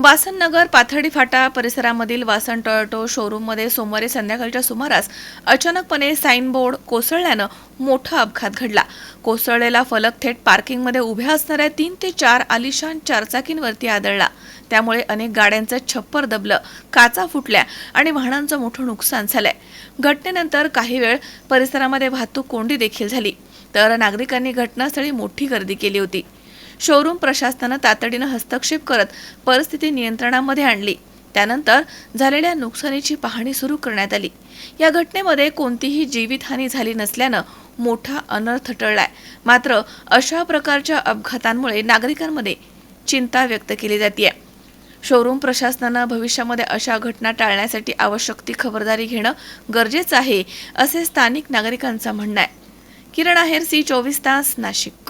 वासन नगर पाथर्डी फाटा परिसरामधील वासन टोयोटो शोरूममध्ये सोमवारी संध्याकाळच्या सुमारास अचानकपणे साईनबोर्ड कोसळल्यानं मोठा अपघात घडला. कोसळलेला फलक थेट पार्किंगमध्ये उभ्या असणाऱ्या तीन ते चार आलिशान चारचाकींवरती आदळला. त्यामुळे अनेक गाड्यांचं छप्पर दबलं काचा फुटल्या आणि वाहनांचं मोठं नुकसान झालंय. घटनेनंतर काही वेळ परिसरामध्ये वाहतूक कोंडी देखील झाली. तर नागरिकांनी घटनास्थळी मोठी गर्दी केली होती. शोरूम प्रशासनानं तातडीनं हस्तक्षेप करत परिस्थिती नियंत्रणामध्ये आणली. त्यानंतर झालेल्या नुकसानीची पाहणी सुरू करण्यात आली. या घटनेमध्ये कोणतीही जीवितहानी झाली नसल्यानं मोठा अनर्थ टळलाय. मात्र अशा प्रकारच्या अपघातांमुळे नागरिकांमध्ये चिंता व्यक्त केली जाते शोरूम प्रशासनानं भविष्यामध्ये अशा घटना टाळण्यासाठी आवश्यक ती खबरदारी घेणं गरजेचं आहे असे स्थानिक नागरिकांचं म्हणणं आहे. किरण आहेर सी चोवीस तास नाशिक.